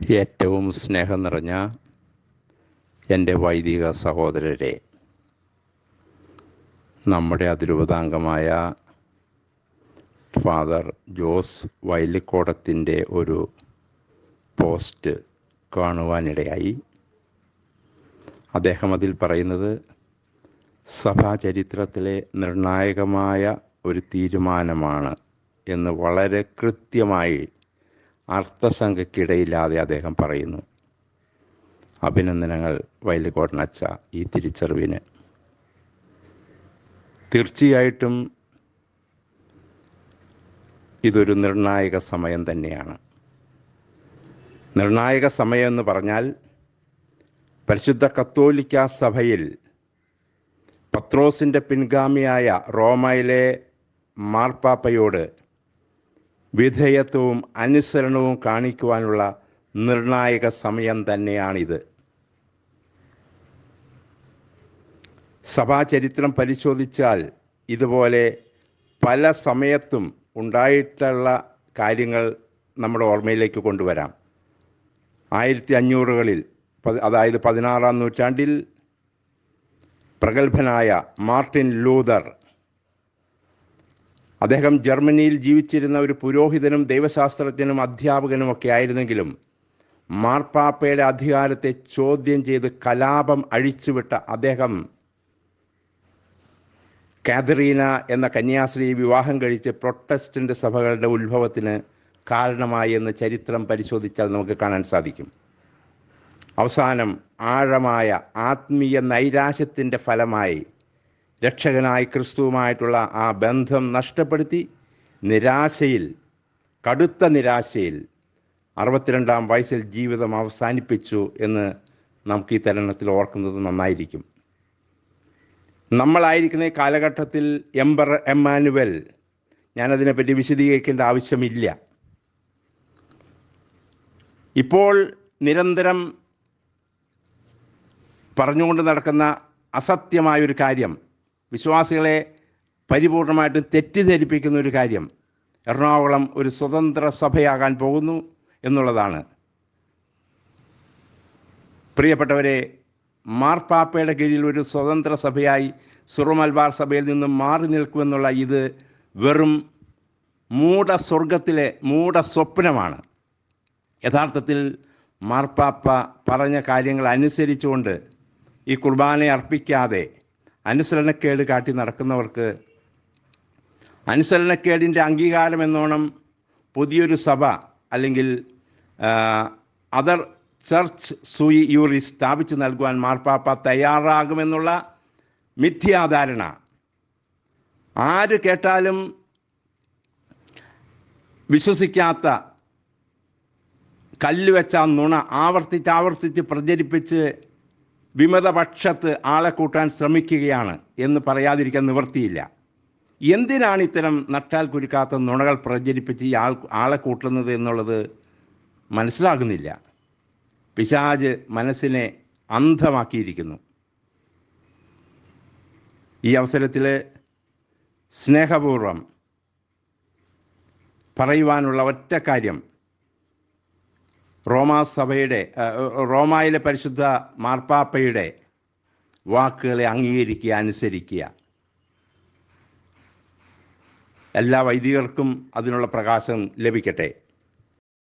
ഏറ്റവും സ്നേഹം നിറഞ്ഞ എന്റെ വൈദിക സഹോദരരെ നമ്മുടെ അതിരൂപതാംഗമായ ഫാദർ ജോസ് വയലിക്കോടത്തിന്റെ ഒരു പോസ്റ്റ് കാണുവാനിടയായി. അദ്ദേഹം അതിൽ പറയുന്നത് സഭാചരിത്രത്തിലെ നിർണായകമായ ഒരു തീരുമാനമാണ് എന്ന് വളരെ കൃത്യമായി അർത്ഥശങ്കയ്ക്കിടയില്ലാതെ അദ്ദേഹം പറയുന്നു. അഭിനന്ദനങ്ങൾ വയലുകോട്ടനച്ച ഈ തിരിച്ചറിവിന്. തീർച്ചയായിട്ടും ഇതൊരു നിർണായക സമയം തന്നെയാണ്. നിർണായക സമയം എന്ന് പറഞ്ഞാൽ പരിശുദ്ധ കത്തോലിക്ക സഭയിൽ പത്രോസിന്റെ പിൻഗാമിയായ റോമയിലെ മാർപ്പാപ്പയോട് വിധേയത്വവും അനുസരണവും കാണിക്കുവാനുള്ള നിർണായക സമയം തന്നെയാണിത്. സഭാചരിത്രം പരിശോധിച്ചാൽ ഇതുപോലെ പല സമയത്തും ഉണ്ടായിട്ടുള്ള കാര്യങ്ങൾ നമ്മുടെ ഓർമ്മയിലേക്ക് കൊണ്ടുവരാം. ആയിരത്തി അഞ്ഞൂറുകളിൽ അതായത് പതിനാറാം നൂറ്റാണ്ടിൽ പ്രഗത്ഭനായ മാർട്ടിൻ ലൂതർ അദ്ദേഹം ജർമ്മനിയിൽ ജീവിച്ചിരുന്ന ഒരു പുരോഹിതനും ദൈവശാസ്ത്രജ്ഞനും അധ്യാപകനും ഒക്കെ ആയിരുന്നെങ്കിലും മാർപ്പാപ്പയുടെ അധികാരത്തെ ചോദ്യം ചെയ്ത് കലാപം അഴിച്ചുവിട്ട അദ്ദേഹം കാതറീന എന്ന കന്യാസ്ത്രീ വിവാഹം കഴിച്ച് പ്രൊട്ടസ്റ്റന്റ് സഭകളുടെ ഉത്ഭവത്തിന് കാരണമായി എന്ന് ചരിത്രം പരിശോധിച്ചാൽ നമുക്ക് കാണാൻ സാധിക്കും. അവസാനം ആഴമായ ആത്മീയ നൈരാശ്യത്തിന്റെ ഫലമായി രക്ഷകനായി ക്രിസ്തുവുമായിട്ടുള്ള ആ ബന്ധം നഷ്ടപ്പെടുത്തി നിരാശയിൽ കടുത്ത നിരാശയിൽ അറുപത്തിരണ്ടാം വയസ്സിൽ ജീവിതം അവസാനിപ്പിച്ചു എന്ന് നമുക്ക് ഈ തരണത്തിൽ ഓർക്കുന്നത് നന്നായിരിക്കും. നമ്മളായിരിക്കുന്ന ഈ കാലഘട്ടത്തിൽ എംബർ എമ്മാനുവൽ ഞാനതിനെപ്പറ്റി വിശദീകരിക്കേണ്ട ആവശ്യമില്ല. ഇപ്പോൾ നിരന്തരം പറഞ്ഞുകൊണ്ട് നടക്കുന്ന അസത്യമായൊരു കാര്യം വിശ്വാസികളെ പരിപൂർണമായിട്ടും തെറ്റിദ്ധരിപ്പിക്കുന്ന ഒരു കാര്യം എറണാകുളം ഒരു സ്വതന്ത്ര സഭയാകാൻ പോകുന്നു എന്നുള്ളതാണ്. പ്രിയപ്പെട്ടവരെ മാർപ്പാപ്പയുടെ കീഴിൽ ഒരു സ്വതന്ത്ര സഭയായി സുറുമൽബാർ സഭയിൽ നിന്നും മാറി നിൽക്കുമെന്നുള്ള ഇത് വെറും മൂട സ്വർഗത്തിലെ മൂട സ്വപ്നമാണ് യഥാർത്ഥത്തിൽ മാർപ്പാപ്പ പറഞ്ഞ കാര്യങ്ങൾ അനുസരിച്ചുകൊണ്ട് ഈ കുർബാനയെ അർപ്പിക്കാതെ അനുസരണക്കേട് കാട്ടി നടക്കുന്നവർക്ക് അനുസരണക്കേടിന്റെ അംഗീകാരം എന്നോണം പുതിയൊരു സഭ അല്ലെങ്കിൽ അതർ ചർച്ച് സൂയി യൂറി സ്ഥാപിച്ചു നൽകുവാൻ മാർപ്പാപ്പ തയ്യാറാകുമെന്നുള്ള മിഥ്യാധാരണ. ആര് കേട്ടാലും വിശ്വസിക്കാത്ത കല്ലുവെച്ച നുണ ആവർത്തിച്ച് ആവർത്തിച്ച് പ്രചരിപ്പിച്ച് വിമതപക്ഷത്ത് ആളെ കൂട്ടാൻ ശ്രമിക്കുകയാണ് എന്ന് പറയാതിരിക്കാൻ നിവർത്തിയില്ല എന്തിനാണ് ഇത്തരം നട്ടാൽ കുരുക്കാത്ത നുണകൾ പ്രചരിപ്പിച്ച് ഈ ആൾ ആളെ കൂട്ടുന്നത് എന്നുള്ളത് മനസ്സിലാകുന്നില്ല. പിശാജ് മനസ്സിനെ അന്ധമാക്കിയിരിക്കുന്നു. ഈ അവസരത്തിൽ സ്നേഹപൂർവം പറയുവാനുള്ള ഒറ്റ കാര്യം റോമാ സഭയുടെ റോമായിലെ പരിശുദ്ധ മാർപ്പാപ്പയുടെ വാക്കുകളെ അംഗീകരിക്കുക അനുസരിക്കുക. എല്ലാ വൈദികർക്കും അതിനുള്ള പ്രകാശം ലഭിക്കട്ടെ.